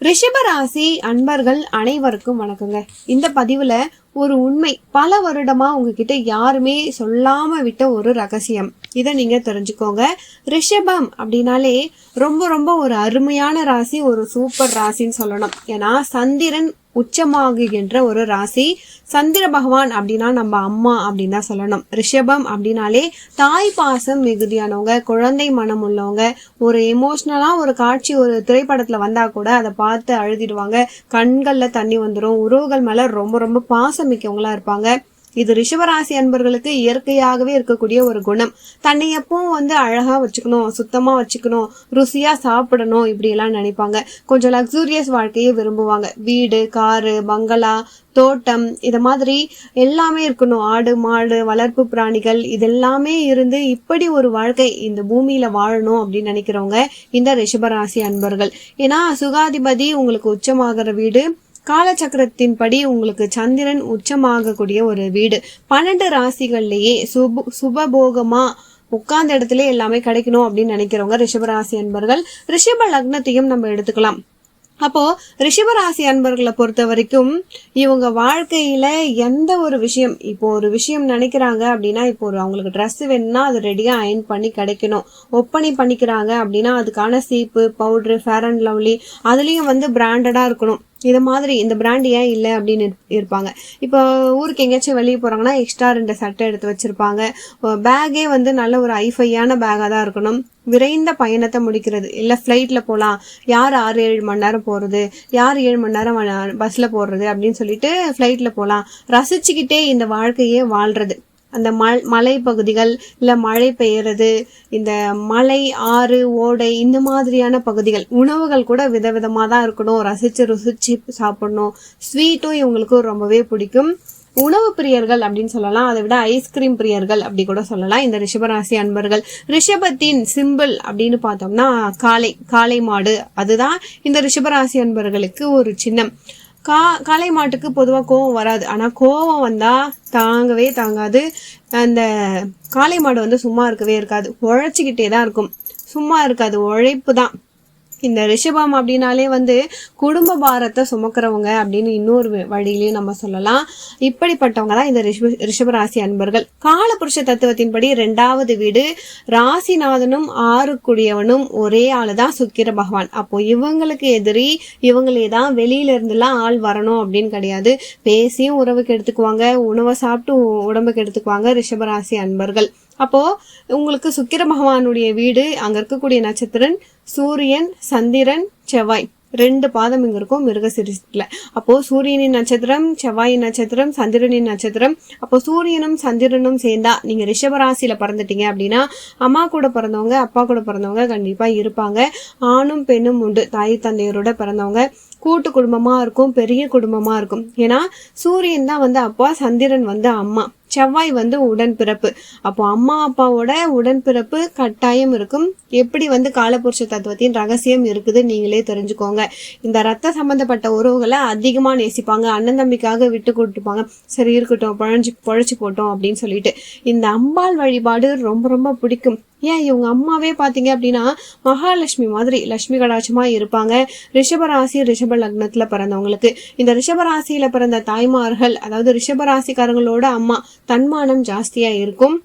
ரிஷபராசி அன்பர்கள் அனைவருக்கும் வணக்கங்க. இந்த பதிவுல ஒரு உண்மை பல வருடமா உங்ககிட்ட யாருமே சொல்லாம விட்ட ஒரு ரகசியம். இதை நீங்க தெரிஞ்சுக்கோங்க. ரிஷபம் அப்படின்னாலே ரொம்ப ரொம்ப ஒரு அருமையான ராசி ஒரு சூப்பர் ராசின்னு சொல்லணும். ஏன்னா சந்திரன் உச்சமாகுகின்ற ஒரு ராசி. சந்திர பகவான் அப்படின்னா நம்ம அம்மா அப்படின்னு தான் சொல்லணும். ரிஷபம் அப்படின்னாலே தாய் பாசம் மிகுதியானவங்க குழந்தை மனம் உள்ளவங்க. ஒரு எமோஷ்னலா ஒரு காட்சி ஒரு திரைப்படத்துல வந்தா கூட அதை பார்த்து அழுதிடுவாங்க. கண்கள்ல தண்ணி வந்துடும் உறவுகள் மேல ரொம்ப ரொம்ப பாசம் மிக்கவங்களா இருப்பாங்க. இது ரிஷபராசி அன்பர்களுக்கு இயற்கையாகவே இருக்கக்கூடிய ஒரு குணம். தன்னை எப்பவும் வந்து அழகா வச்சுக்கணும் சுத்தமா வச்சுக்கணும் ருசியா சாப்பிடணும் இப்படி எல்லாம் நினைப்பாங்க. கொஞ்சம் லக்ஸூரியஸ் வாழ்க்கையை விரும்புவாங்க. வீடு காரு பங்களா தோட்டம் இது மாதிரி எல்லாமே இருக்கணும். ஆடு மாடு வளர்ப்பு பிராணிகள் இதெல்லாமே இருந்து இப்படி ஒரு வாழ்க்கை இந்த பூமியில வாழணும் அப்படின்னு நினைக்கிறவங்க இந்த ரிஷபராசி அன்பர்கள். ஏன்னா சுகாதிபதி உங்களுக்கு உச்சமாகிற வீடு காலச்சக்கரத்தின்படி உங்களுக்கு சந்திரன் உச்சமாகக்கூடிய ஒரு வீடு. பன்னெண்டு ராசிகள்லயே சுப சுபபோகமா உட்கார்ந்த இடத்துல எல்லாமே கிடைக்கணும் அப்படின்னு நினைக்கிறவங்க ரிஷபராசி என்பர்கள் ரிஷப லக்னத்தையும் நம்ம எடுத்துக்கலாம். அப்போ ரிஷபராசி அன்பர்களை பொறுத்த வரைக்கும் இவங்க வாழ்க்கையில எந்த ஒரு விஷயம் இப்போ ஒரு விஷயம் நினைக்கிறாங்க அப்படின்னா இப்போ ஒரு அவங்களுக்கு ட்ரெஸ் வேணும்னா அது ரெடியா அயன் பண்ணி கிடைக்கணும். ஒப்பனை பண்ணிக்கிறாங்க அப்படின்னா அதுக்கான சீப்பு பவுடரு ஃபேர் அண்ட் லவ்லி அதுலயும் வந்து பிராண்டடா இருக்கணும். இது மாதிரி இந்த பிராண்ட் ஏன் இல்லை அப்படின்னு இருப்பாங்க. இப்போ ஊருக்கு எங்கேயாச்சும் வெளியே போகிறாங்கன்னா எக்ஸ்ட்ரா ரெண்டு சட்டை எடுத்து வச்சுருப்பாங்க. பேக்கே வந்து நல்ல ஒரு ஐஃபையான பேக்காக தான் இருக்கணும். விரைந்த பயணத்தை முடிக்கிறது. இல்லை ஃப்ளைட்டில் போகலாம் யார் ஆறு ஏழு மணி நேரம் போகிறது யார் ஏழு மணி நேரம் பஸ்ஸில் போடுறது அப்படின்னு சொல்லிட்டு ஃப்ளைட்டில் போகலாம் ரசிச்சுக்கிட்டே இந்த வாழ்க்கையே வாழ்கிறது அந்த மல் மலை பகுதிகள் இல்லை மழை பெய்யறது இந்த மலை ஆறு ஓடை இந்த மாதிரியான பகுதிகள். உணவுகள் கூட விதவிதமாக தான் இருக்கணும். ரசித்து ருசிச்சு சாப்பிடணும். ஸ்வீட்டும் இவங்களுக்கு ரொம்பவே பிடிக்கும். உணவு பிரியர்கள் அப்படின்னு சொல்லலாம். அதை விட ஐஸ்கிரீம் பிரியர்கள் அப்படி கூட சொல்லலாம். இந்த ரிஷபராசி அன்பர்கள் ரிஷபத்தின் சிம்பிள் அப்படின்னு பார்த்தோம்னா காளை காளை மாடு. அதுதான் இந்த ரிஷபராசி அன்பர்களுக்கு ஒரு சின்னம். கா காளை மாட்டுக்கு பொதுவாக கோவம் வராது. ஆனால் கோவம் வந்தால் தாங்கவே தாங்காது. அந்த காளை மாடு வந்து சும்மா இருக்கவே இருக்காது. உழைச்சிக்கிட்டே தான் இருக்கும். சும்மா இருக்காது. உழைப்பு தான். இந்த ரிஷபம் அப்படின்னாலே வந்து குடும்ப பாரத்தை சுமக்கிறவங்க அப்படின்னு இன்னொரு வழியிலையும் நம்ம சொல்லலாம். இப்படிப்பட்டவங்க தான் இந்த ரிஷப ரிஷபராசி அன்பர்கள். காலபுருஷ தத்துவத்தின்படி ரெண்டாவது வீடு ராசிநாதனும் ஆறுக்குடியவனும் ஒரே ஆளு தான் சுக்கிர பகவான். அப்போ இவங்களுக்கு எதிரி இவங்களே தான் வெளியில இருந்துலாம் ஆள் வரணும் அப்படின்னு கிடையாது. பேசியும் உறவுக்கு எடுத்துக்குவாங்க உணவை சாப்பிட்டு உ- உடம்புக்கு எடுத்துக்குவாங்க ரிஷபராசி அன்பர்கள். அப்போது உங்களுக்கு சுக்கிர பகவானுடைய வீடு அங்கே இருக்கக்கூடிய நட்சத்திரன் சூரியன் சந்திரன் செவ்வாய். ரெண்டு பாதம் இங்கே இருக்கும் மிருகசிரிசில. அப்போது சூரியனின் நட்சத்திரம் செவ்வாயின் நட்சத்திரம் சந்திரனின் நட்சத்திரம். அப்போ சூரியனும் சந்திரனும் சேர்ந்தா நீங்கள் ரிஷபராசியில் பிறந்துட்டீங்க அப்படின்னா அம்மா கூட பிறந்தவங்க அப்பா கூட பிறந்தவங்க கண்டிப்பாக இருப்பாங்க. ஆணும் பெண்ணும் உண்டு. தாய் தந்தையரோட பிறந்தவங்க. கூட்டு குடும்பமாக இருக்கும் பெரிய குடும்பமாக இருக்கும். ஏன்னா சூரியன் தான் வந்து அப்பா சந்திரன் வந்து அம்மா. செவ்வாய் வந்து உடன்பிறப்பு. அப்போ அம்மா அப்பாவோட உடன்பிறப்பு கட்டாயம் இருக்கும். எப்படி வந்து காலபுருஷ தத்துவத்தின் ரகசியம் இருக்குது நீங்களே தெரிஞ்சுக்கோங்க. இந்த ரத்த சம்பந்தப்பட்ட உறவுகளை அதிகமா நேசிப்பாங்க. அண்ணன் தம்பிக்காக விட்டு கொடுத்துப்பாங்க. சரி இருக்கட்டும் பழஞ்சு பொழைச்சி போட்டோம் அப்படின்னு சொல்லிட்டு. இந்த அம்பாள் வழிபாடு ரொம்ப ரொம்ப பிடிக்கும். ஏன் இவங்க அம்மாவே பார்த்தீங்க அப்படின்னா மகாலட்சுமி மாதிரி லட்சுமி கடாட்சமாக இருப்பாங்க. ரிஷபராசி ரிஷப லக்னத்தில் பிறந்தவங்களுக்கு. இந்த ரிஷபராசியில் பிறந்த தாய்மார்கள் அதாவது ரிஷபராசிக்காரங்களோட அம்மா தன்மானம் ஜாஸ்தியாக இருக்கும்.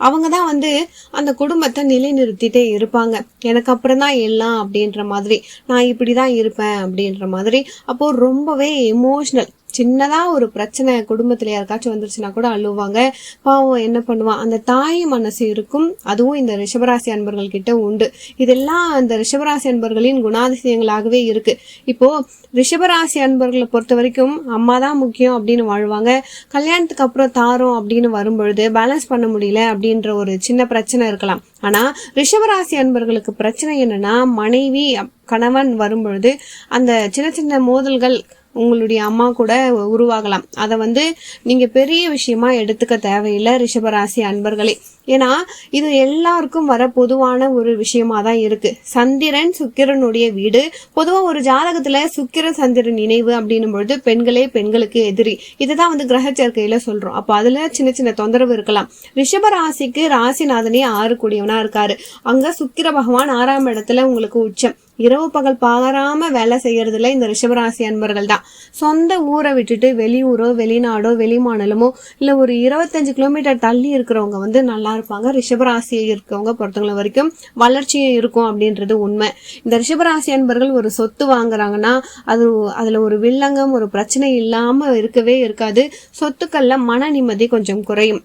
அவங்க தான் வந்து அந்த குடும்பத்தை நிலைநிறுத்திட்டே இருப்பாங்க. எனக்கு அப்புறம் தான் எல்லாம் அப்படின்ற மாதிரி. நான் இப்படி தான் இருப்பேன் அப்படின்ற மாதிரி. அப்போது ரொம்பவே எமோஷ்னல் சின்னதாக ஒரு பிரச்சனை குடும்பத்தில் யாருக்காச்சும் வந்துருச்சுன்னா கூட அழுவாங்க. பாவம் என்ன பண்ணுவான் அந்த தாய் மனசு இருக்கும். அதுவும் இந்த ரிஷபராசி அன்பர்கள் கிட்ட உண்டு. இதெல்லாம் அந்த ரிஷபராசி அன்பர்களின் குணாதிசயங்களாகவே இருக்கு. இப்போ ரிஷபராசி அன்பர்களை பொறுத்த வரைக்கும் அம்மா தான் முக்கியம் அப்படின்னு வாழ்வாங்க. கல்யாணத்துக்கு அப்புறம் தாரோம் அப்படின்னு வரும்பொழுது பேலன்ஸ் பண்ண முடியல அப்படின்ற ஒரு சின்ன பிரச்சனை இருக்கலாம். ஆனா ரிஷபராசி அன்பர்களுக்கு பிரச்சனை என்னன்னா மனைவி அப்- கணவன் வரும்பொழுது அந்த சின்ன சின்ன மோதல்கள் உங்களுடைய அம்மா கூட உருவாகலாம். அதை வந்து நீங்கள் பெரிய விஷயமா எடுத்துக்க தேவையில்லை ரிஷபராசி அன்பர்களே. ஏன்னா இது எல்லாருக்கும் வர பொதுவான ஒரு விஷயமா தான் இருக்கு. சந்திரன் சுக்கிரனுடைய வீடு. பொதுவாக ஒரு ஜாதகத்தில் சுக்கிர சந்திரன் இணைவு அப்படின்னும் பொழுது பெண்களே பெண்களுக்கு எதிரி. இதுதான் வந்து கிரக சேர்க்கையில சொல்றோம். அப்போ அதுல சின்ன சின்ன தொந்தரவு இருக்கலாம். ரிஷபராசிக்கு ராசிநாதனே ஆறு கூடியவனா இருக்காரு. அங்க சுக்கிர பகவான் ஆறாம் இடத்துல உங்களுக்கு உச்சம். இரவு பகல் பாராம வேலை செய்யறதுல இந்த ரிஷபராசி அன்பர்கள் தான். சொந்த ஊரை விட்டுட்டு வெளியூரோ வெளிநாடோ வெளிமாநிலமோ இல்ல ஒரு இருபத்தஞ்சு கிலோமீட்டர் தள்ளி இருக்கிறவங்க வந்து நல்லா இருப்பாங்க. ரிஷபராசியை இருக்கவங்க பொறுத்தவங்கள வரைக்கும் வளர்ச்சியும் இருக்கும் அப்படின்றது உண்மை. இந்த ரிஷபராசி அன்பர்கள் ஒரு சொத்து வாங்குறாங்கன்னா அது அதுல ஒரு வில்லங்கம் ஒரு பிரச்சனை இல்லாம இருக்கவே இருக்காது. சொத்துக்கள்ல மன நிம்மதி கொஞ்சம் குறையும்.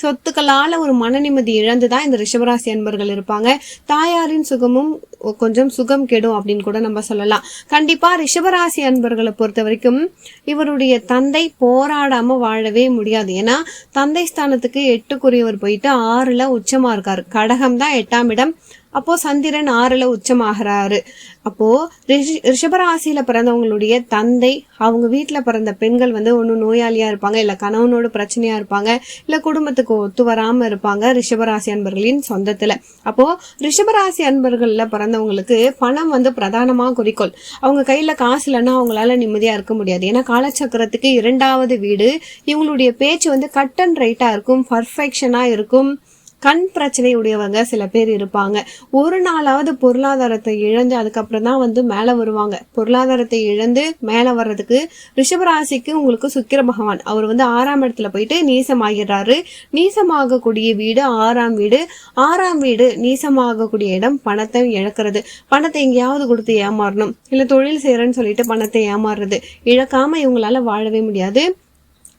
சொத்துக்களால் ஒரு மன நிம்மதி இழந்து தான் இந்த ரிஷபராசி அன்பர்கள் இருப்பாங்க. தாயாரின் சுகமும் கொஞ்சம் சுகம் கெடும் அப்படின்னு கூட நம்ம சொல்லலாம். கண்டிப்பாக ரிஷபராசி அன்பர்களை பொறுத்த வரைக்கும் இவருடைய தந்தை போராடாமல் வாழவே முடியாது. ஏன்னா தந்தை ஸ்தானத்துக்கு எட்டுக்குரியவர் போயிட்டு ஆறில் உச்சமாக இருக்கார். கடகம் தான் எட்டாம் இடம். அப்போ சந்திரன் ஆறுல உச்சமாகிறாரு. அப்போ ரிஷி ரிஷபராசியில பிறந்தவங்களுடைய தந்தை அவங்க வீட்டுல பிறந்த பெண்கள் வந்து ஒன்று நோயாளியா இருப்பாங்க இல்ல கணவனோட பிரச்சனையா இருப்பாங்க இல்ல குடும்பத்துக்கு ஒத்து வராம இருப்பாங்க ரிஷபராசி அன்பர்களின் சொந்தத்துல. அப்போ ரிஷபராசி அன்பர்கள்ல பிறந்தவங்களுக்கு பணம் வந்து பிரதானமா குறிக்கோள். அவங்க கையில காசு இல்லைன்னா அவங்களால நிம்மதியா இருக்க முடியாது. ஏன்னா காலச்சக்கரத்துக்கு இரண்டாவது வீடு இவங்களுடைய பேச்சு வந்து கட் அண்ட் ரைட்டா இருக்கும் பர்ஃபெக்ஷனா இருக்கும். கண் பிரச்சனை உடையவங்க சில பேர் இருப்பாங்க. ஒரு நாளாவது பொருளாதாரத்தை இழந்து அதுக்கப்புறம் தான் வந்து மேலே வருவாங்க. பொருளாதாரத்தை இழந்து மேலே வர்றதுக்கு ரிஷபராசிக்கு உங்களுக்கு சுக்கிர பகவான். அவர் வந்து ஆறாம் இடத்துல போயிட்டு நீசமாகிறாரு நீசமாகக்கூடிய வீடு ஆறாம் வீடு. ஆறாம் வீடு நீசமாகக்கூடிய இடம் பணத்தை இழக்கிறது. பணத்தை எங்கேயாவது கொடுத்து ஏமாறணும். இல்லை தொழில் செய்கிறேன்னு சொல்லிட்டு பணத்தை ஏமாறுறது. இழக்காம இவங்களால வாழவே முடியாது.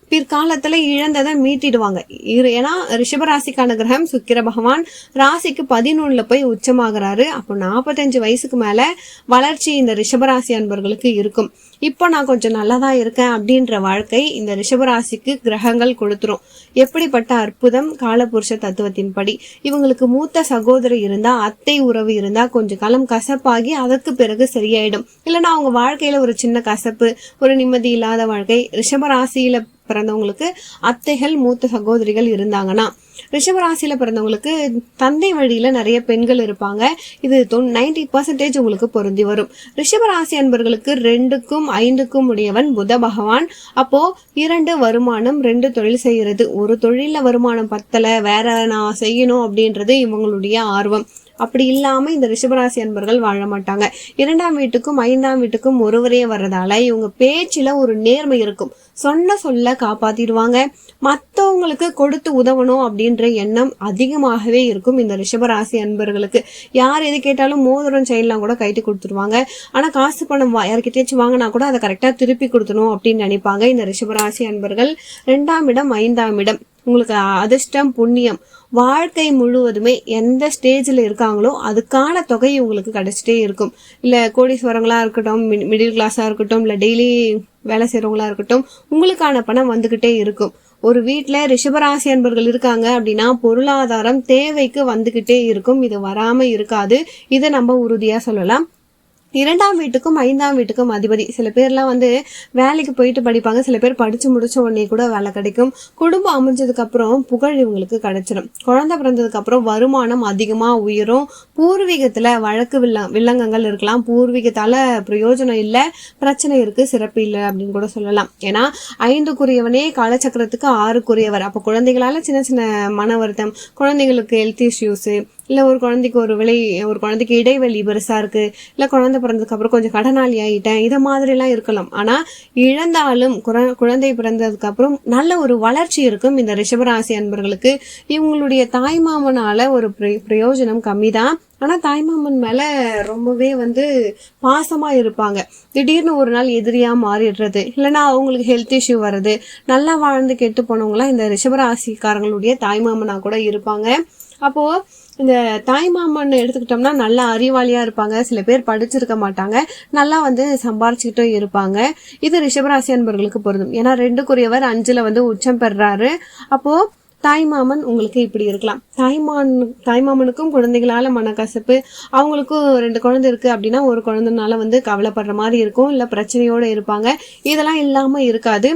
பிற்காலத்துல இழந்ததை மீட்டிடுவாங்க. இரு- ஏன்னா ரிஷபராசிக்கான கிரகம் சுக்கிர பகவான் ராசிக்கு பதினொன்னுல போய் உச்சமாகிறாரு. அப்போ நாற்பத்தஞ்சு வயசுக்கு மேல வளர்ச்சி இந்த ரிஷபராசி அன்பர்களுக்கு இருக்கும். இப்போ நான் கொஞ்சம் நல்லதா இருக்கேன் அப்படின்ற வாழ்க்கை இந்த ரிஷபராசிக்கு கிரகங்கள் கொடுத்துரும். எப்படிப்பட்ட அற்புதம் காலபுருஷ தத்துவத்தின்படி. இவங்களுக்கு மூத்த சகோதரி இருந்தா அத்தை உறவு இருந்தா கொஞ்சம் காலம் கசப்பாகி அதற்கு பிறகு சரியாயிடும். இல்லைன்னா அவங்க வாழ்க்கையில ஒரு சின்ன கசப்பு ஒரு நிம்மதி இல்லாத வாழ்க்கை ரிஷபராசியில பிறந்தவங்களுக்கு அத்தைகள் மூத்த சகோதரிகள் இருந்தாங்கன்னா ரிஷபராசியில் பிறந்தவங்களுக்கு தந்தை வழியில் நிறைய பெண்கள் இருப்பாங்க. இது நைன்டி பர்சன்டேஜ் உங்களுக்கு பொருந்தி வரும். ரிஷபராசி அன்பர்களுக்கு ரெண்டுக்கும் ஐந்துக்கும் உடையவன் புத பகவான். அப்போ இரண்டு வருமானம் ரெண்டு தொழில் செய்யறது. ஒரு தொழிலில் வருமானம் பத்தலை வேற நான் செய்யணும் அப்படின்றது இவங்களுடைய ஆர்வம். அப்படி இல்லாம இந்த ரிஷபராசி அன்பர்கள் வாழ மாட்டாங்க. இரண்டாம் வீட்டுக்கும் ஐந்தாம் வீட்டுக்கும் ஒருவரே வர்றதால இவங்க பேச்சுல ஒரு நேர்மை இருக்கும். சொன்ன சொல்ல காப்பாத்திடுவாங்க. மற்றவங்களுக்கு கொடுத்து உதவணும் அப்படின்ற எண்ணம் அதிகமாகவே இருக்கும் இந்த ரிஷபராசி அன்பர்களுக்கு. யார் எது கேட்டாலும் மோதிரம் செயலாம் கூட கைட்டு கொடுத்துருவாங்க. ஆனால் காசு பணம் வா- யார்கிட்டயாச்சும் வாங்கினா கூட அதை கரெக்டாக திருப்பி கொடுத்துணும் அப்படின்னு நினைப்பாங்க இந்த ரிஷபராசி அன்பர்கள். ரெண்டாம் இடம் ஐந்தாம் இடம். உங்களுக்கு அதிர்ஷ்டம் புண்ணியம் வாழ்க்கை முழுவதுமே எந்த ஸ்டேஜில் இருக்காங்களோ அதுக்கான தொகை உங்களுக்கு கிடைச்சிட்டே இருக்கும். இல்லை கோடீஸ்வரங்களாக இருக்கட்டும் மிடில் கிளாஸாக இருக்கட்டும் இல்லை டெய்லி வேலை செய்கிறவங்களா இருக்கட்டும் உங்களுக்கான பணம் வந்துக்கிட்டே இருக்கும். ஒரு வீட்டில் ரிஷபராசி அன்பர்கள் இருக்காங்க அப்படின்னா பொருளாதாரம் தேவைக்கு வந்துக்கிட்டே இருக்கும். இது வராமல் இருக்காது. இதை நம்ம உறுதியாக சொல்லலாம். இரண்டாம் வீட்டுக்கும் ஐந்தாம் வீட்டுக்கும் அதிபதி. சில பேர்லாம் வந்து வேலைக்கு போயிட்டு படிப்பாங்க. சில பேர் படிச்சு முடிச்ச உடனே கூட வேலை கிடைக்கும். குடும்பம் அமைஞ்சதுக்கு அப்புறம் புகழ் இவங்களுக்கு கிடைச்சிடும் குழந்தை பிறந்ததுக்கு அப்புறம் வருமானம் அதிகமா உயரும். பூர்வீகத்துல வழக்கு வில்ல வில்லங்கங்கள் இருக்கலாம். பூர்வீகத்தால பிரயோஜனம் இல்லை. பிரச்சனை இருக்கு. சிறப்பு இல்லை அப்படின்னு கூட சொல்லலாம். ஏன்னா ஐந்துக்குரியவனே காலச்சக்கரத்துக்கு ஆறுக்குரியவர். அப்ப குழந்தைகளால சின்ன சின்ன மன வருத்தம் குழந்தைங்களுக்கு ஹெல்த் இஷ்யூஸ் இல்லை ஒரு குழந்தைக்கு ஒரு விலை ஒரு குழந்தைக்கு இடைவெளி பெருசாக இருக்குது இல்லை குழந்தை பிறந்ததுக்கப்புறம் கொஞ்சம் கடனாளி ஆகிட்டேன் இதை மாதிரிலாம் இருக்கலாம். ஆனால் இழந்தாலும் குழந்தை பிறந்ததுக்கப்புறம் நல்ல ஒரு வளர்ச்சி இருக்கும் இந்த ரிஷபராசி அன்பர்களுக்கு. இவங்களுடைய தாய்மாமனால் ஒரு பிரயோஜனம் பிரயோஜனம் கம்மிதான். ஆனால் தாய்மாமன் மேலே ரொம்பவே வந்து பாசமாக இருப்பாங்க. திடீர்னு ஒரு நாள் எதிரியாக மாறிடுறது இல்லைன்னா அவங்களுக்கு ஹெல்த் இஷ்யூ வருது நல்லா வாழ்ந்து கெட்டு போனவங்களாம் இந்த ரிஷபராசிக்காரங்களுடைய தாய்மாமனா கூட இருப்பாங்க. அப்போது இந்த தாய்மாமன் எடுத்துக்கிட்டோம்னா நல்லா அறிவாளியாக இருப்பாங்க. சில பேர் படிச்சிருக்க மாட்டாங்க. நல்லா வந்து சம்பாரிச்சுக்கிட்டும் இருப்பாங்க. இது ரிஷபராசி அன்பர்களுக்கு பொருந்தும். ஏன்னா ரெண்டுக்குரியவர் அஞ்சில் வந்து உச்சம் பெறாரு. அப்போது தாய்மாமன் உங்களுக்கு இப்படி இருக்கலாம். தாய்மான் தாய்மாமனுக்கும் குழந்தைகளால் மனக்கசப்பு. அவங்களுக்கும் ரெண்டு குழந்தை இருக்குது அப்படின்னா ஒரு குழந்தைனால வந்து கவலைப்படுற மாதிரி இருக்கும். இல்லை பிரச்சனையோடு இருப்பாங்க. இதெல்லாம் இல்லாமல் இருக்காது.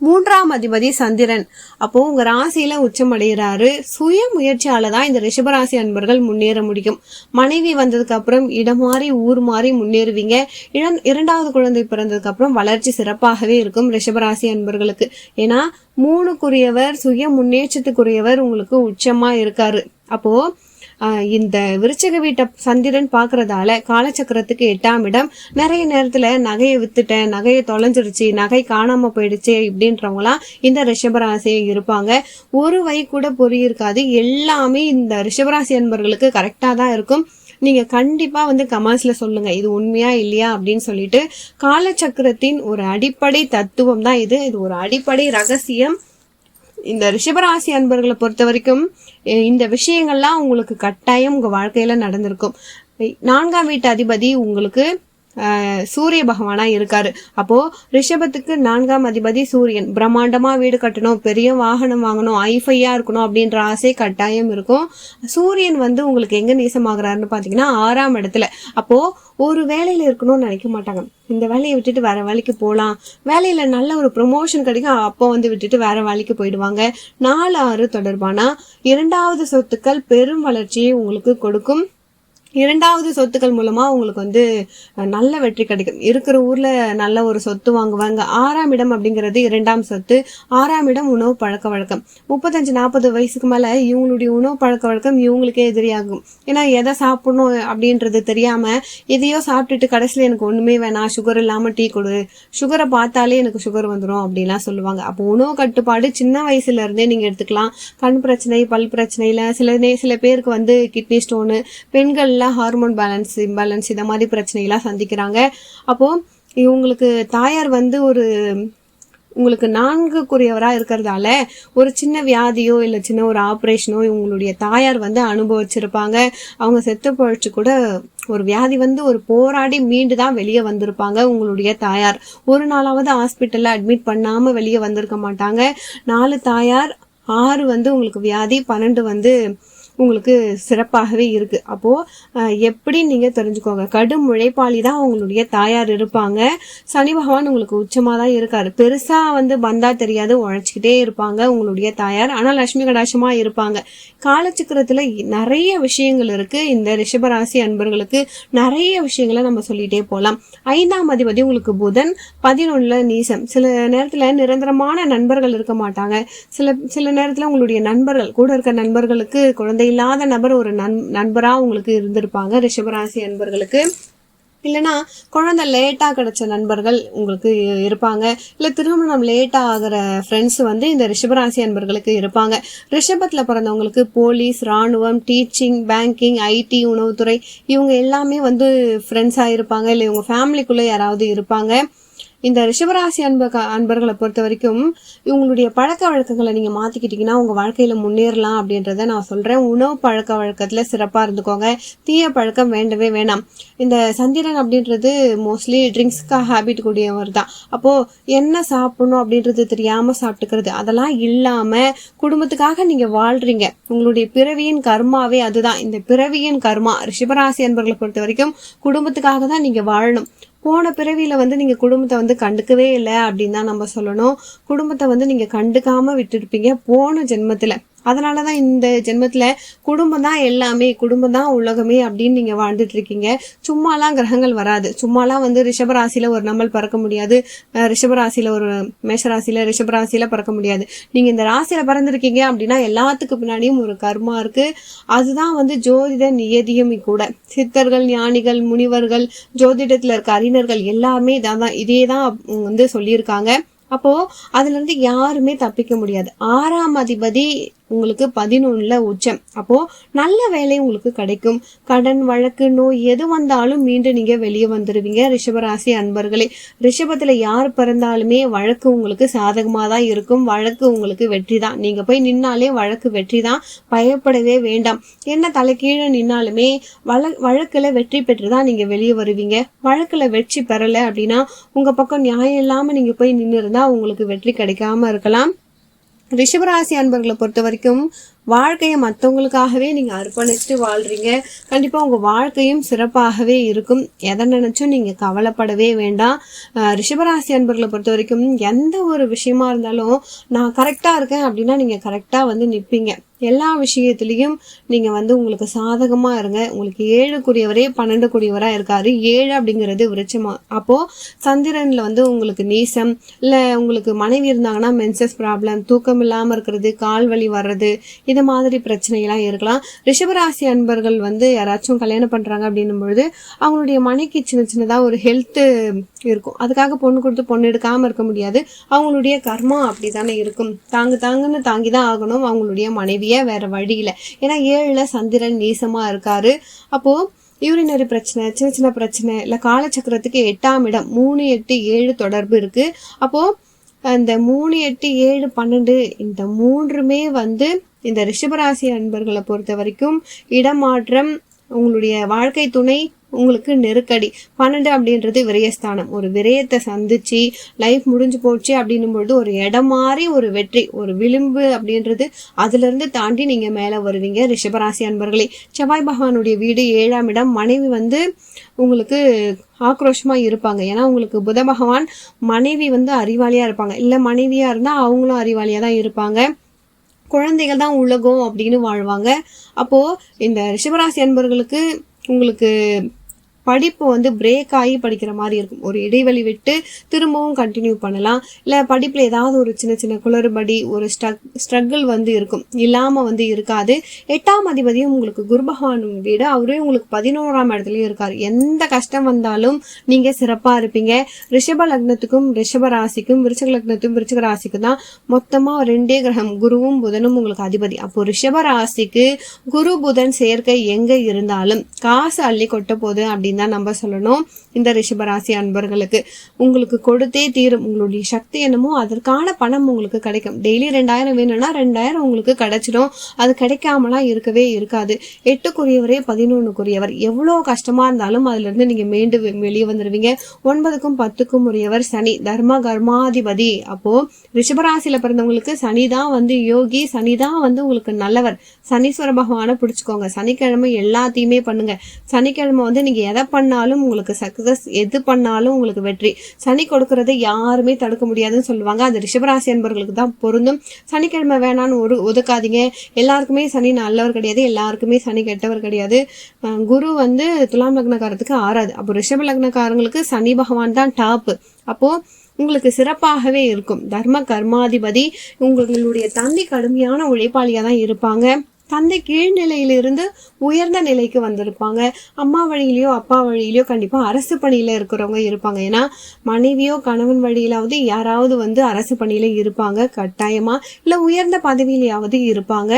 மூன்றாம் அதிபதி சந்திரன். அப்போ உங்க ராசியில உச்சம் அடைகிறாரு சுய முயற்சியால தான் இந்த ரிஷபராசி அன்பர்கள் முன்னேற முடியும். மனைவி வந்ததுக்கு அப்புறம் இடம் மாறி ஊர் மாறி முன்னேறுவீங்க. இடம் இரண்டாவது குழந்தை பிறந்ததுக்கு அப்புறம் வளர்ச்சி சிறப்பாகவே இருக்கும் ரிஷபராசி அன்பர்களுக்கு. ஏன்னா மூணுக்குரியவர் சுய முன்னேற்றத்துக்குரியவர் உங்களுக்கு உச்சமா இருக்காரு. அப்போ இந்த விருச்சக வீட்டை சந்திரன் பார்க்கறதால காலச்சக்கரத்துக்கு எட்டாம் இடம். நிறைய நேரத்தில் நகையை வித்துட்டேன் நகையை தொலைஞ்சிருச்சு நகை காணாமல் போயிடுச்சு இப்படின்றவங்களாம் இந்த ரிஷபராசியை இருப்பாங்க. ஒரு வை கூட பொறியிருக்காது. எல்லாமே இந்த ரிஷபராசி அன்பர்களுக்கு கரெக்டாக தான் இருக்கும். நீங்கள் கண்டிப்பாக வந்து கமெண்ட்ஸ்ல சொல்லுங்கள் இது உண்மையா இல்லையா அப்படின்னு சொல்லிட்டு காலச்சக்கரத்தின் ஒரு அடிப்படை தத்துவம் தான் இது. இது ஒரு அடிப்படை ரகசியம். இந்த ரிஷபராசி அன்பர்களை பொறுத்த வரைக்கும் இந்த விஷயங்கள்லாம் உங்களுக்கு கட்டாயம் உங்கள் வாழ்க்கையில் நடந்திருக்கும். நான்காம் வீட்டு அதிபதி உங்களுக்கு சூரிய பகவானா இருக்காரு. அப்போ ரிஷபத்துக்கு நான்காம் அதிபதி சூரியன். பிரம்மாண்டமா வீடு கட்டணும் பெரிய வாகனம் வாங்கணும் ஐஃபையா இருக்கணும் அப்படின்ற ஆசை கட்டாயம் இருக்கும். சூரியன் வந்து உங்களுக்கு எங்க நேசமாகறாருன்னு பாத்தீங்கன்னா ஆறாம் இடத்துல. அப்போ ஒரு வேலையில இருக்கணும்னு நினைக்க மாட்டாங்க. இந்த வேலையை விட்டுட்டு வேற வேலைக்கு போகலாம் வேலையில நல்ல ஒரு ப்ரொமோஷன் கிடைக்கும் அப்போ வந்து விட்டுட்டு வேற வேலைக்கு போயிடுவாங்க. நாலு ஆறு தொடர்பானா இரண்டாவது சொத்துக்கள் பெரும் வளர்ச்சியை உங்களுக்கு கொடுக்கும். இரண்டாவது சொத்துக்கள் மூலமா உங்களுக்கு வந்து நல்ல வெற்றி கிடைக்கும். இருக்கிற ஊர்ல நல்ல ஒரு சொத்து வாங்குவாங்க. ஆறாம் இடம் அப்படிங்கிறது இரண்டாம் சொத்து. ஆறாம் இடம் உணவு பழக்க வழக்கம். முப்பத்தஞ்சு நாற்பது வயசுக்கு மேல இவங்களுடைய உணவு பழக்க வழக்கம் இவங்களுக்கே எதிரியாகும். ஏன்னா எதை சாப்பிடணும் அப்படின்றது தெரியாம எதையோ சாப்பிட்டுட்டு கடைசியில் எனக்கு ஒண்ணுமே வேணாம். சுகர் இல்லாம டீ கொடு. சுகரை பார்த்தாலே எனக்கு சுகர் வந்துடும் அப்படின்லாம் சொல்லுவாங்க. அப்போ உணவு கட்டுப்பாடு சின்ன வயசுல இருந்தே நீங்க எடுத்துக்கலாம். கண் பிரச்சனை பல் பிரச்சனையில சில நே சில பேருக்கு வந்து கிட்னி ஸ்டோனு பெண்கள் பெண்கள்ல ஹார்மோன் பேலன்ஸ் இம்பேலன்ஸ் இந்த மாதிரி பிரச்சனைகளாக சந்திக்கிறாங்க. அப்போது இவங்களுக்கு தாயார் வந்து ஒரு உங்களுக்கு நான்குக்குரியவராக இருக்கிறதால ஒரு சின்ன வியாதியோ இல்லை சின்ன ஒரு ஆப்ரேஷனோ இவங்களுடைய தாயார் வந்து அனுபவிச்சிருப்பாங்க. அவங்க செத்து பழிச்சு கூட ஒரு வியாதி வந்து ஒரு போராடி மீண்டு தான் வெளியே வந்திருப்பாங்க உங்களுடைய தாயார். ஒரு நாளாவது ஹாஸ்பிட்டலில் அட்மிட் பண்ணாமல் வெளியே வந்திருக்க மாட்டாங்க. நாலு தாயார் ஆறு வந்து உங்களுக்கு வியாதி பன்னெண்டு வந்து உங்களுக்கு சிறப்பாகவே இருக்குது அப்போது எப்படி நீங்கள் தெரிஞ்சுக்கோங்க. கடும் உழைப்பாளி தான் உங்களுடைய தாயார் இருப்பாங்க. சனி பகவான் உங்களுக்கு உச்சமாக தான் இருக்கார். பெருசாக வந்து வந்தால் தெரியாது உழைச்சிக்கிட்டே இருப்பாங்க உங்களுடைய தாயார். ஆனால் லட்சுமி கடாட்சமா இருப்பாங்க. காலச்சக்கரத்தில் நிறைய விஷயங்கள் இருக்குது இந்த ரிஷபராசி அன்பர்களுக்கு நிறைய விஷயங்களை நம்ம சொல்லிகிட்டே போகலாம் ஐந்தாம் அதிபதி உங்களுக்கு புதன் பதினொன்றில் நீசம். சில நேரத்தில் நிரந்தரமான நண்பர்கள் இருக்க மாட்டாங்க. சில சில நேரத்தில் உங்களுடைய நண்பர்கள் கூட இருக்க நண்பர்களுக்கு குழந்தை இல்லாத நபர் ஒரு நண் நண்பராக உங்களுக்கு இருந்திருப்பாங்க ரிஷபராசி அன்பர்களுக்கு. இல்லைன்னா குழந்தை லேட்டாக கிடைச்ச நண்பர்கள் உங்களுக்கு இருப்பாங்க. இல்லை திருமணம் லேட்டாக ஆகிற ஃப்ரெண்ட்ஸ் வந்து இந்த ரிஷபராசி அன்பர்களுக்கு இருப்பாங்க. ரிஷபத்தில் பிறந்தவங்களுக்கு போலீஸ் ராணுவம் டீச்சிங் பேங்கிங் ஐடி உணவுத்துறை இவங்க எல்லாமே வந்து ஃப்ரெண்ட்ஸாக இருப்பாங்க. இல்லை இவங்க ஃபேமிலிக்குள்ளே யாராவது இருப்பாங்க. இந்த ரிஷபராசி அன்ப அன்பர்களை பொறுத்த வரைக்கும் இவங்களுடைய பழக்க வழக்கங்களை நீங்கள் மாற்றிக்கிட்டீங்கன்னா உங்கள் வாழ்க்கையில் முன்னேறலாம் அப்படின்றத நான் சொல்கிறேன் உணவு பழக்க வழக்கத்தில் சிறப்பாக இருந்துக்கோங்க. தீய பழக்கம் வேண்டவே வேணாம். இந்த சந்திரன் அப்படின்றது மோஸ்ட்லி ட்ரிங்க்ஸ்க்காக ஹேபிட் கூடியவர் தான். அப்போது என்ன சாப்பிடணும் அப்படின்றது தெரியாமல் சாப்பிட்டுக்கிறது அதெல்லாம் இல்லாமல் குடும்பத்துக்காக நீங்கள் வாழ்கிறீங்க உங்களுடைய பிறவியின் கர்மாவே அதுதான். இந்த பிறவியின் கர்மா ரிஷபராசி அன்பர்களை பொறுத்த வரைக்கும் குடும்பத்துக்காக தான் நீங்கள் வாழணும். போன பிறவியில் வந்து நீங்கள் குடும்பத்தை வந்து கண்டுக்கவே இல்லை அப்படின்னு தான் நம்ம சொல்லணும். குடும்பத்தை வந்து நீங்கள் கண்டுக்காமல் விட்டுருப்பீங்க. போன ஜென்மத்தில். அதனாலதான் இந்த ஜென்மத்தில் குடும்பம் தான் எல்லாமே குடும்பம் தான் உலகமே அப்படின்னு நீங்கள் வாழ்ந்துட்டு இருக்கீங்க. சும்மாலாம் கிரகங்கள் வராது. சும்மாலாம் வந்து ரிஷபராசியில் ஒரு நம்மள் பறக்க முடியாது. ரிஷபராசியில் ஒரு மேஷராசியில் ரிஷபராசியில் பறக்க முடியாது. நீங்கள் இந்த ராசியில் பறந்துருக்கீங்க அப்படின்னா எல்லாத்துக்கு பின்னாடியும் ஒரு கர்மா இருக்குது அதுதான் வந்து ஜோதிட நியதியும் கூட. சித்தர்கள் ஞானிகள் முனிவர்கள் ஜோதிடத்தில் இருக்க அறிஞர்கள் எல்லாமே இதான் இதே தான் வந்து சொல்லியிருக்காங்க. அப்போ அதுல இருந்து யாருமே தப்பிக்க முடியாது. ஆறாம் அதிபதி உங்களுக்கு பதினொன்னுல உச்சம். அப்போ நல்ல வேலை உங்களுக்கு கிடைக்கும். கடன் வழக்கு நோய் எது வந்தாலும் மீண்டும் நீங்க வெளியே வந்துடுவீங்க ரிஷபராசி அன்பர்களே ரிஷபத்துல யார் பிறந்தாலுமே வழக்கு உங்களுக்கு சாதகமாக தான் இருக்கும். வழக்கு உங்களுக்கு வெற்றி தான் நீங்க போய் நின்னாலே வழக்கு வெற்றி தான் பயப்படவே வேண்டாம். என்ன தலைக்கீழே நின்னாலுமே வழ வழக்குல வெற்றி பெற்று தான் நீங்க வெளியே வருவீங்க. வழக்குல வெற்றி பெறலை அப்படின்னா உங்க பக்கம் நியாயம் இல்லாம நீங்க போய் நின்று இருந்தா உங்களுக்கு வெற்றி கிடைக்காம இருக்கலாம். ரிஷபராசி அன்பர்களை பொறுத்த வரைக்கும் வாழ்க்கையை மற்றவங்களுக்காகவே நீங்கள் அர்ப்பணிச்சுட்டு வாழ்றீங்க. கண்டிப்பாக உங்கள் வாழ்க்கையும் சிறப்பாகவே இருக்கும். எதை நினச்சும் நீங்கள் கவலைப்படவே வேண்டாம். ரிஷபராசி அன்பர்களை பொறுத்த வரைக்கும் எந்த ஒரு விஷயமா இருந்தாலும் நான் கரெக்டாக இருக்கேன் அப்படின்னா நீங்கள் கரெக்டாக வந்து நிற்பீங்க எல்லா விஷயத்துலேயும் நீங்கள் வந்து உங்களுக்கு சாதகமாக இருங்க. உங்களுக்கு ஏழுக்குரியவரே பன்னெண்டுக்குரியவராக இருக்காரு. ஏழு அப்படிங்கிறது விருட்சமா. அப்போது சந்திரனில் வந்து உங்களுக்கு நீசம் இல்லை உங்களுக்கு மனைவி இருந்தாங்கன்னா மென்சஸ் ப்ராப்ளம் தூக்கம் இல்லாமல் இருக்கிறது கால் வலி வர்றது இது இந்த மாதிரி பிரச்சனைகள்லாம் இருக்கலாம். ரிஷபராசி அன்பர்கள் வந்து யாராச்சும் கல்யாணம் பண்ணுறாங்க அப்படின்னும் பொழுது அவங்களுடைய மனைக்கு சின்ன சின்னதாக ஒரு ஹெல்த்து இருக்கும். அதுக்காக பொண்ணு கொடுத்து பொண்ணு எடுக்காமல் இருக்க முடியாது. அவங்களுடைய கர்மா அப்படிதானே இருக்கும். தாங்கு தாங்குன்னு தாங்கி தான் ஆகணும். அவங்களுடைய மனைவியை வேற வழியில். ஏன்னா ஏழில் சந்திரன் நீசமாக இருக்காரு. அப்போது யூரினரி பிரச்சனை சின்ன சின்ன பிரச்சனை இல்லை காலச்சக்கரத்துக்கு எட்டாம் இடம் மூணு எட்டு ஏழு தொடர்பு இருக்குது அப்போது அந்த மூணு எட்டு ஏழு பன்னெண்டு இந்த மூன்றுமே வந்து இந்த ரிஷபராசி அன்பர்களை பொறுத்த வரைக்கும் இடமாற்றம் உங்களுடைய வாழ்க்கை துணை உங்களுக்கு நெருக்கடி. பன்னெண்டு அப்படின்றது விரயஸ்தானம். ஒரு விரயத்தை சந்திச்சு லைஃப் முடிஞ்சு போச்சு அப்படின்னும் பொழுது ஒரு இடம் மாறி ஒரு வெற்றி ஒரு விளிம்பு அப்படின்றது அதுலேருந்து தாண்டி நீங்கள் மேலே வருவீங்க ரிஷபராசி அன்பர்களே. செவ்வாய் பகவானுடைய வீடு ஏழாம் இடம். மனைவி வந்து உங்களுக்கு ஆக்ரோஷமாக இருப்பாங்க. ஏன்னா உங்களுக்கு புத பகவான் மனைவி வந்து அறிவாளியாக இருப்பாங்க. இல்லை மனைவியாக இருந்தால் அவங்களும் அறிவாளியாக தான் இருப்பாங்க. குழந்தைகள் தான் உலகம் அப்படின்னு வாழ்வாங்க. அப்போது இந்த ரிஷபராசி அன்பர்களுக்கு உங்களுக்கு படிப்பு வந்து பிரேக் ஆகி படிக்கிற மாதிரி இருக்கும். ஒரு இடைவெளி விட்டு திரும்பவும் கண்டினியூ பண்ணலாம். இல்லை படிப்பில் ஏதாவது ஒரு சின்ன சின்ன குளறுபடி ஒரு ஸ்ட்ரக் ஸ்ட்ரகிள் வந்து இருக்கும். இல்லாமல் வந்து இருக்காது. எட்டாம் அதிபதியும் உங்களுக்கு குரு பகவான் வீடு. அவரே உங்களுக்கு பதினோராம் இடத்துலையும் இருக்கார். எந்த கஷ்டம் வந்தாலும் நீங்கள் சிறப்பாக இருப்பீங்க. ரிஷப லக்னத்துக்கும் ரிஷப ராசிக்கும் விருச்சக லக்னத்துக்கும் விருச்சக ராசிக்கும் தான் மொத்தமாக ரெண்டே கிரகம். குருவும் புதனும் உங்களுக்கு அதிபதி. அப்போ ரிஷப ராசிக்கு குரு புதன் சேர்க்கை எங்கே இருந்தாலும் காசு அள்ளி கொட்ட போகுது அப்படின்னு தான் நம்ம சொல்லணும். இந்த ரிஷபராசி அன்பர்களுக்கு உங்களுக்கு கொடுத்தே தீரும் உங்களுடைய சக்தி என்னமோ அதற்கான பணம் உங்களுக்கு கிடைக்கும். டெய்லி ரெண்டாயிரம் வேணும்னா ரெண்டாயிரம் உங்களுக்கு கிடைச்சிடும். அது கிடைக்காமலாம் இருக்கவே இருக்காது. எட்டுக்குரியவரே பதினொன்றுக்குரியவர் எவ்வளோ கஷ்டமா இருந்தாலும் அதுல இருந்து நீங்க மீண்டு வெளியே வந்துடுவீங்க ஒன்பதுக்கும் பத்துக்கும் உரியவர் சனி. தர்ம கர்மாதிபதி. அப்போ ரிஷபராசியில பிறந்தவங்களுக்கு சனி தான் வந்து யோகி சனி தான் வந்து உங்களுக்கு நல்லவர். சனீஸ்வர பகவானை பிடிச்சிக்கோங்க. சனிக்கிழமை எல்லாத்தையுமே பண்ணுங்க. சனிக்கிழமை வந்து நீங்கள் எதை பண்ணாலும் உங்களுக்கு சக்சஸ் எது பண்ணாலும் உங்களுக்கு வெற்றி. சனி கொடுக்கறதை யாருமே தடுக்க முடியாதுன்னு சொல்லுவாங்க. அது ரிஷபராசி அன்பர்களுக்கு தான் பொருந்தும். சனிக்கிழமை வேணான்னு ஒரு ஒதுக்காதீங்க. எல்லாருக்குமே சனி நல்லவர் கிடையாது. எல்லாருக்குமே சனி கெட்டவர் கிடையாது. குரு வந்து துலாம் லக்னக்காரத்துக்கு ஆறாது. அப்போ ரிஷப லக்னக்காரங்களுக்கு சனி பகவான் தான் டாப்பு அப்போ உங்களுக்கு சிறப்பாகவே இருக்கும். தர்ம கர்மாதிபதி உங்களுடைய தந்தை கடுமையான உழைப்பாளியாக தான் இருப்பாங்க. தந்தை கீழ்நிலையிலிருந்து உயர்ந்த நிலைக்கு வந்திருப்பாங்க. அம்மா வழியிலையோ அப்பா வழியிலையோ கண்டிப்பாக அரசு பணியில் இருக்கிறவங்க இருப்பாங்க. ஏன்னா மனைவியோ கணவன் வழியிலாவது யாராவது வந்து அரசு பணியில் இருப்பாங்க. கட்டாயமா இல்லை உயர்ந்த பதவியிலையாவது இருப்பாங்க.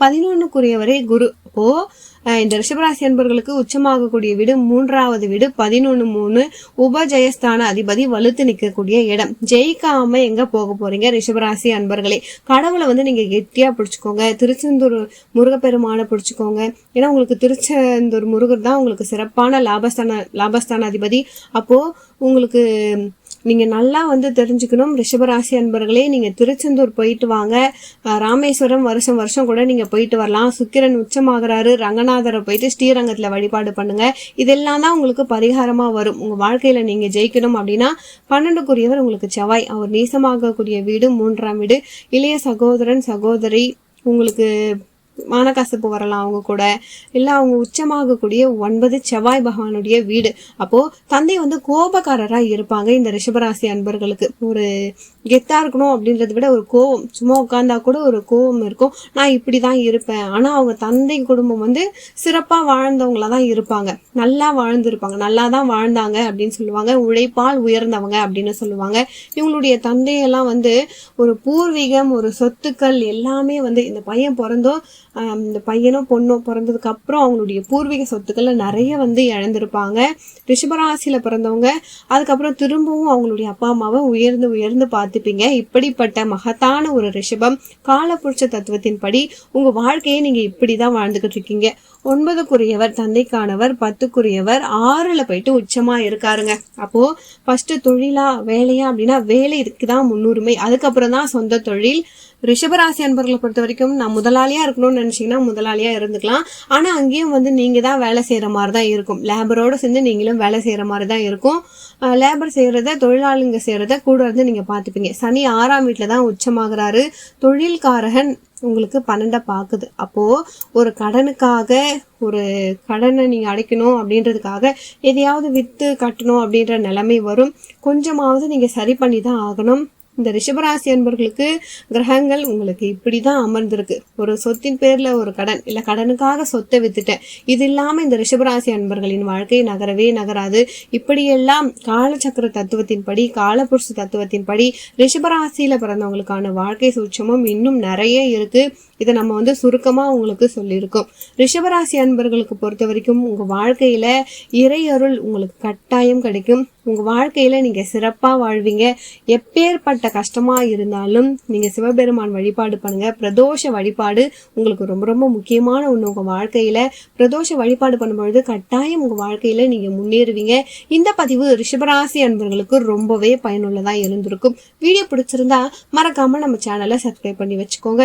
பதினொன்றுக்குரியவரே குரு. அப்போது இந்த ரிஷபராசி அன்பர்களுக்கு உச்சமாகக்கூடிய வீடு மூன்றாவது வீடு பதினொன்று மூணு உபஜயஸ்தான அதிபதி வலுத்து நிற்கக்கூடிய இடம். ஜெயிக்காம எங்க போக போறீங்க ரிஷபராசி அன்பர்களே? கடவுளை வந்து நீங்க கெட்டியா பிடிச்சிக்கோங்க. திருச்செந்தூர் முருகப்பெருமானை பிடிச்சிக்கோங்க. ஏன்னா உங்களுக்கு திருச்செந்தூர் முருகர் தான் உங்களுக்கு சிறப்பான லாபஸ்தான லாபஸ்தான அதிபதி. அப்போ உங்களுக்கு நீங்கள் நல்லா வந்து தெரிஞ்சுக்கணும். ரிஷபராசி அன்பர்களே நீங்கள் திருச்செந்தூர் போயிட்டு வாங்க. ராமேஸ்வரம் வருஷம் வருஷம் கூட நீங்கள் போயிட்டு வரலாம். சுக்கிரன் உச்சமாகிறாரு. ரங்கநாதரை போயிட்டு ஸ்ரீரங்கத்தில் வழிபாடு பண்ணுங்கள் இதெல்லாம் தான் உங்களுக்கு பரிகாரமாக வரும். உங்கள் வாழ்க்கையில் நீங்கள் ஜெயிக்கணும் அப்படின்னா பன்னெண்டுக்குரியவர் உங்களுக்கு செவ்வாய். அவர் நீசமாகக்கூடிய வீடு மூன்றாம் வீடு. இளைய சகோதரன் சகோதரி உங்களுக்கு மானகாசப்பு வரலாம் அவங்க கூட. இல்லை அவங்க உச்சமாகக்கூடிய ஒன்பது செவ்வாய் பகவானுடைய வீடு. அப்போ தந்தை வந்து கோபக்காரரா இருப்பாங்க இந்த ரிஷபராசி அன்பர்களுக்கு. ஒரு கெத்தா இருக்கணும் அப்படின்றத விட ஒரு கோவம் சும்மா உட்காந்தா கூட ஒரு கோவம் இருக்கும். நான் இப்படிதான் இருப்பேன். ஆனா அவங்க தந்தை குடும்பம் வந்து சிறப்பா வாழ்ந்தவங்களா தான் இருப்பாங்க. நல்லா வாழ்ந்துருப்பாங்க. நல்லா தான் வாழ்ந்தாங்க அப்படின்னு சொல்லுவாங்க. உழைப்பால் உயர்ந்தவங்க அப்படின்னு சொல்லுவாங்க. இவங்களுடைய தந்தையெல்லாம் வந்து ஒரு பூர்வீகம் ஒரு சொத்துக்கள் எல்லாமே வந்து இந்த பையன் பிறந்தோம். இந்த பையனோ பொண்ணோ பிறந்ததுக்கு அப்புறம் அவங்களுடைய பூர்வீக சொத்துக்களை நிறைய வந்து இழந்திருப்பாங்க. ரிஷபராசியில் பிறந்தவங்க அதுக்கப்புறம் திரும்பவும் அவங்களுடைய அப்பா அம்மாவை உயர்ந்து உயர்ந்து பார்த்துப்பீங்க. இப்படிப்பட்ட மகத்தான ஒரு ரிஷபம் காலப்புருஷ தத்துவத்தின்படி உங்கள் வாழ்க்கையை இப்படி தான் வாழ்ந்துக்கிட்டு இருக்கீங்க. ஒன்பதுக்குரியவர் தந்தைக்கானவர் பத்துக்குரியவர் ஆறில் போயிட்டு உச்சமாக இருக்காருங்க. அப்போது ஃபஸ்ட்டு தொழிலா வேலையா அப்படின்னா வேலைக்கு தான் முன்னுரிமை. அதுக்கப்புறம் தான் சொந்த தொழில் ரிஷபராசி அன்பர்களை பொறுத்த வரைக்கும் நான் முதலாளியாக இருக்கணும்னு நினச்சிங்கன்னா முதலாளியாக இருந்துக்கலாம். ஆனால் அங்கேயும் வந்து நீங்கள் தான் வேலை செய்கிற மாதிரி தான் இருக்கும். லேபரோடு சேர்ந்து நீங்களும் வேலை செய்கிற மாதிரி தான் இருக்கும். லேபர் செய்கிறத தொழிலாளிங்க செய்கிறத கூட இருந்து நீங்கள் பார்த்துப்பீங்க. சனி ஆறாம் வீட்டில் தான் உச்சமாகிறாரு. தொழில்காரகன் உங்களுக்கு பன்னெண்டை பார்க்குது. அப்போது ஒரு கடனுக்காக ஒரு கடனை நீங்கள் அடைக்கணும் அப்படின்றதுக்காக எதையாவது விற்று கட்டணும் அப்படின்ற நிலைமை வரும். கொஞ்சமாவது நீங்கள் சரி பண்ணி தான் ஆகணும். இந்த ரிஷபராசி அன்பர்களுக்கு கிரகங்கள் உங்களுக்கு இப்படி தான் அமர்ந்திருக்கு. ஒரு சொத்தின் பேரில் ஒரு கடன் இல்லை கடனுக்காக சொத்தை வித்துட்டேன். இது இல்லாமல் இந்த ரிஷபராசி அன்பர்களின் வாழ்க்கை நகரவே நகராது. இப்படியெல்லாம் காலச்சக்கர தத்துவத்தின்படி காலபுருஷ தத்துவத்தின்படி ரிஷபராசியில் பிறந்தவங்களுக்கான வாழ்க்கை சூட்சமும் இன்னும் நிறைய இருக்குது இதை நம்ம வந்து சுருக்கமாக உங்களுக்கு சொல்லியிருக்கோம். ரிஷபராசி அன்பர்களுக்கு பொறுத்த வரைக்கும் உங்கள் வாழ்க்கையில் இறையருள் உங்களுக்கு கட்டாயம் கிடைக்கும். உங்கள் வாழ்க்கையில் நீங்கள் சிறப்பாக வாழ்வீங்க. எப்பேற்பட்ட கஷ்டமாக இருந்தாலும் நீங்கள் சிவபெருமான் வழிபாடு பண்ணுங்கள் பிரதோஷ வழிபாடு உங்களுக்கு ரொம்ப ரொம்ப முக்கியமான ஒன்று உங்கள் வாழ்க்கையில் பிரதோஷ வழிபாடு பண்ணும்பொழுது கட்டாயம் உங்கள் வாழ்க்கையில் நீங்கள் முன்னேறுவீங்க. இந்த பதிவு ரிஷபராசி அன்பர்களுக்கு ரொம்பவே பயனுள்ளதாக இருந்திருக்கும். வீடியோ பிடிச்சிருந்தா மறக்காமல் நம்ம சேனலை சப்ஸ்கிரைப் பண்ணி வச்சுக்கோங்க.